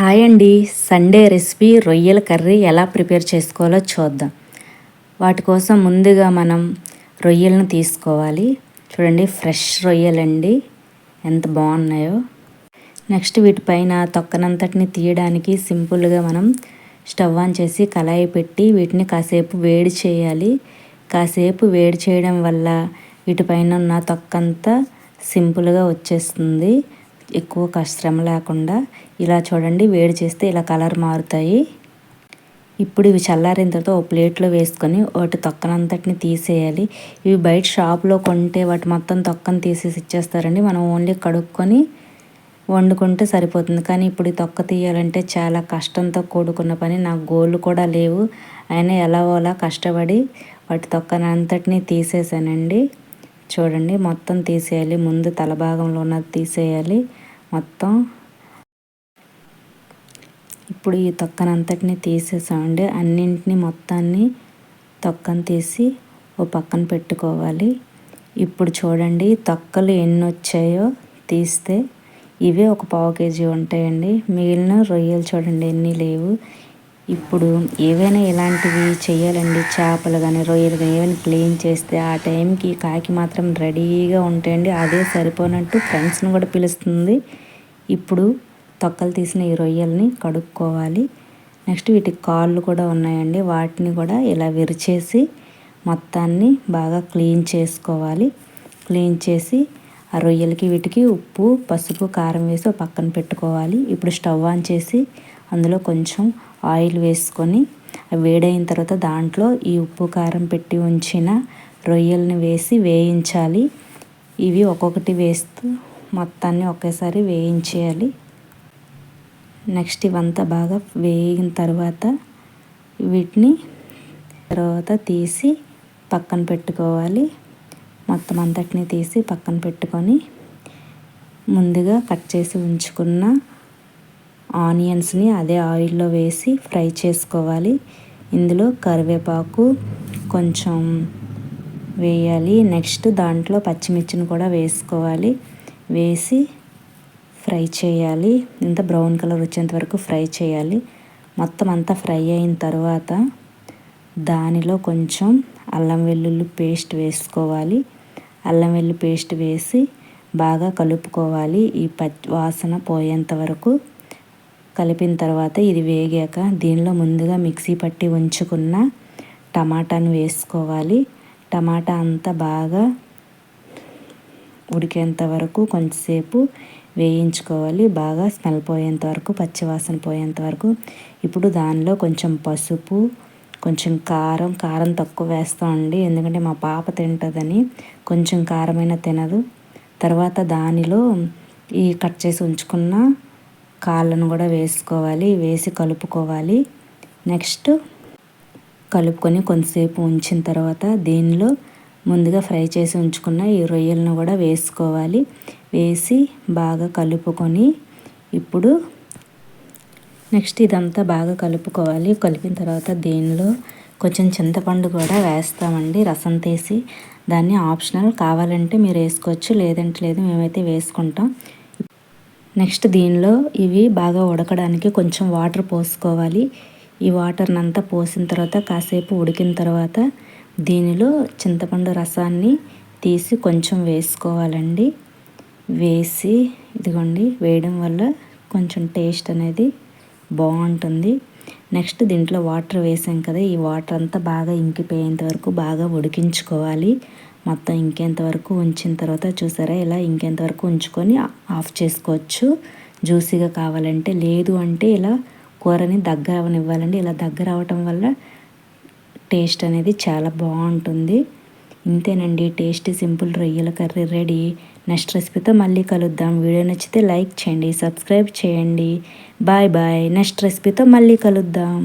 Hi అండి. Sunday recipe రొయ్యల curry ఎలా ప్రిపేర్ చేసుకోవాలో చూద్దాం. వాటి కోసం ముందుగా మనం రొయ్యలను తీసుకోవాలి. చూడండి ఫ్రెష్ రొయ్యలండి. ఎంత బాగున్నాయో. నెక్స్ట్ వీటిపైన తొక్కనంతటిని తీయడానికి సింపుల్గా మనం స్టవ్ ఆన్ చేసి కళాయి పెట్టి వీటిని కాసేపు వేడి చేయాలి. కాసేపు వేడి చేయడం వల్ల వీటిపైన ఉన్న తొక్కంతా సింపుల్గా వచ్చేస్తుంది. ఎక్కువ కష్టం లేకుండా ఇలా చూడండి వేడి చేస్తే ఇలా కలర్ మారుతాయి. ఇప్పుడు ఇవి చల్లారిన తర్వాత ఒక ప్లేట్లో వేసుకొని వాటి తొక్కనంతటిని తీసేయాలి. ఇవి బయట షాప్లో కొంటే వాటి మొత్తం తొక్కను తీసేసి ఇచ్చేస్తారండి. మనం ఓన్లీ కడుక్కొని వండుకుంటే సరిపోతుంది. కానీ ఇప్పుడు ఈ తొక్క తీయాలంటే చాలా కష్టంతో కూడుకున్న పని. నాకు గోళ్ళు కూడా లేవు. అయినా ఎలా ఓలా కష్టపడి వాటి తొక్కనంతటిని తీసేసానండి. చూడండి మొత్తం తీసేయాలి. ముందు తల భాగంలో ఉన్నది తీసేయాలి. మొత్తం ఇప్పుడు ఈ తొక్కనంతటిని తీసేసామండి. అన్నింటిని మొత్తాన్ని తొక్కను తీసి ఓ పక్కన పెట్టుకోవాలి. ఇప్పుడు చూడండి తొక్కలు ఎన్ని వచ్చాయో తీస్తే ఇవే ఒక పావు కేజీ ఉంటాయండి. మిగిలిన రొయ్యలు చూడండి ఎన్ని లేవు. ఇప్పుడు ఏవైనా ఇలాంటివి చేయాలండి చేపలు కానీ రొయ్యలు కానీ ఏమైనా క్లీన్ చేస్తే ఆ టైంకి కాకి మాత్రం రెడీగా ఉంటాయండి. అదే సరిపోనట్టు ఫ్రెండ్స్ని కూడా పిలుస్తుంది. ఇప్పుడు తొక్కలు తీసిన ఈ రొయ్యల్ని కడుక్కోవాలి. నెక్స్ట్ వీటికి కాళ్ళు కూడా ఉన్నాయండి. వాటిని కూడా ఇలా విరిచేసి మొత్తాన్ని బాగా క్లీన్ చేసుకోవాలి. క్లీన్ చేసి ఆ రొయ్యలకి వీటికి ఉప్పు పసుపు కారం వేసి పక్కన పెట్టుకోవాలి. ఇప్పుడు స్టవ్ ఆన్ చేసి అందులో కొంచెం ఆయిల్ వేసుకొని వేడైన తర్వాత దాంట్లో ఈ ఉప్పు కారం పెట్టి ఉంచిన రొయ్యల్ని వేసి వేయించాలి. ఇవి ఒక్కొక్కటి వేస్తూ మొత్తాన్ని ఒకేసారి వేయించేయాలి. నెక్స్ట్ ఇవంతా బాగా వేగిన తర్వాత వీటిని తర్వాత తీసి పక్కన పెట్టుకోవాలి. మొత్తం అంతటిని తీసి పక్కన పెట్టుకొని ముందుగా కట్ చేసి ఉంచుకున్న ఆనియన్స్ని అదే ఆయిల్లో వేసి ఫ్రై చేసుకోవాలి. ఇందులో కరివేపాకు కొంచెం వేయాలి. నెక్స్ట్ దాంట్లో పచ్చిమిర్చిని కూడా వేసుకోవాలి. వేసి ఫ్రై చేయాలి. ఇంత బ్రౌన్ కలర్ వచ్చేంత వరకు ఫ్రై చేయాలి. మొత్తం అంతా ఫ్రై అయిన తర్వాత దానిలో కొంచెం అల్లం వెల్లుల్లి పేస్ట్ వేసుకోవాలి. అల్లం వెల్లుల్లి పేస్ట్ వేసి బాగా కలుపుకోవాలి. ఈ పచ్చి వాసన పోయేంత వరకు కలిపిన తర్వాత ఇది వేగాక దీనిలో ముందుగా మిక్సీ పట్టి ఉంచుకున్న టమాటాను వేసుకోవాలి. టమాటా అంతా బాగా ఉడికేంత వరకు కొంచెంసేపు వేయించుకోవాలి. బాగా స్మెల్ పోయేంత వరకు పచ్చివాసన పోయేంత వరకు. ఇప్పుడు దానిలో కొంచెం పసుపు కొంచెం కారం కారం తక్కువ వేస్తామండి ఎందుకంటే మా పాప తింటుందని కొంచెం కారమైన తినదు. తర్వాత దానిలో ఈ కట్ చేసి ఉంచుకున్న కాళ్ళను కూడా వేసుకోవాలి వేసి కలుపుకోవాలి. నెక్స్ట్ కలుపుకొని కొంతసేపు ఉంచిన తర్వాత దీనిలో ముందుగా ఫ్రై చేసి ఉంచుకున్న ఈ రొయ్యలను కూడా వేసుకోవాలి. వేసి బాగా కలుపుకొని ఇప్పుడు నెక్స్ట్ ఇదంతా బాగా కలుపుకోవాలి. కలిపిన తర్వాత దీనిలో కొంచెం చింతపండు కూడా వేస్తామండి. రసం తీసి దాన్ని ఆప్షనల్ కావాలంటే మీరు వేసుకోవచ్చు లేదంటే లేదు మేమైతే వేసుకుంటాం. నెక్స్ట్ దీనిలో ఇవి బాగా ఉడకడానికి కొంచెం వాటర్ పోసుకోవాలి. ఈ వాటర్ని అంతా పోసిన తర్వాత కాసేపు ఉడికిన తర్వాత దీనిలో చింతపండు రసాన్ని తీసి కొంచెం వేసుకోవాలండి. వేసి ఇదిగోండి వేయడం వల్ల కొంచెం టేస్ట్ అనేది బాగుంటుంది. నెక్స్ట్ దీంట్లో వాటర్ వేసాం కదా ఈ వాటర్ అంతా బాగా ఇంకిపోయేంత వరకు బాగా ఉడికించుకోవాలి. మొత్తం ఇంకెంతవరకు ఉంచిన తర్వాత చూసారా ఇలా ఇంకెంతవరకు ఉంచుకొని ఆఫ్ చేసుకోవచ్చు. జ్యూసీగా కావాలంటే లేదు అంటే ఇలా కూరని దగ్గర అవనివ్వాలండి ఇలా దగ్గర అవటం వల్ల టేస్ట్ అనేది చాలా బాగుంటుంది. ఇంతేనండి టేస్టీ సింపుల్ రొయ్యల కర్రీ రెడీ. నెక్స్ట్ రెసిపీతో మళ్ళీ కలుద్దాం. వీడియో నచ్చితే లైక్ చేయండి సబ్స్క్రైబ్ చేయండి. Bye bye. నెక్స్ట్ రెసిపీతో మళ్ళీ కలుద్దాం.